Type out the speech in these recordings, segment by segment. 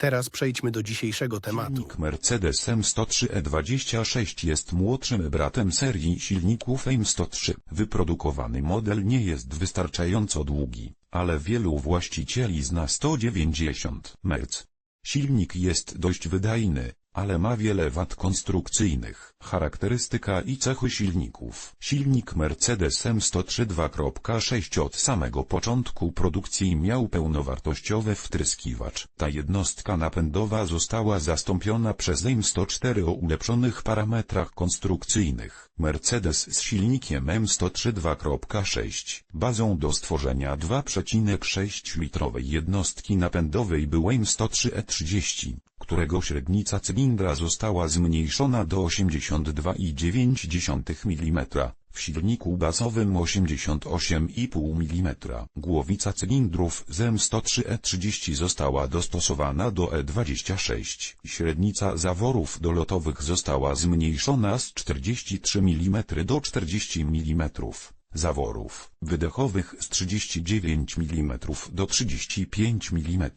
Teraz przejdźmy do dzisiejszego tematu. Silnik Mercedes M103E26 jest młodszym bratem serii silników M103. Wyprodukowany model nie jest wystarczająco długi, ale wielu właścicieli zna 190 Merc. Silnik jest dość wydajny, ale ma wiele wad konstrukcyjnych. Charakterystyka i cechy silników. Silnik Mercedes M103 2.6 od samego początku produkcji miał pełnowartościowy wtryskiwacz. Ta jednostka napędowa została zastąpiona przez M104 o ulepszonych parametrach konstrukcyjnych. Mercedes z silnikiem M103 2.6. Bazą do stworzenia 2,6-litrowej jednostki napędowej był M103E30 którego średnica cylindra została zmniejszona do 82,9 mm, w silniku bazowym 88,5 mm. Głowica cylindrów z M103E30 została dostosowana do E26. Średnica zaworów dolotowych została zmniejszona z 43 mm do 40 mm zaworów wydechowych z 39 mm do 35 mm.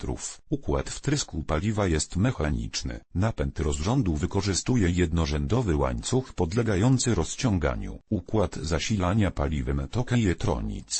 Układ wtrysku paliwa jest mechaniczny. Napęd rozrządu wykorzystuje jednorzędowy łańcuch podlegający rozciąganiu. Układ zasilania paliwem to Kejetronic.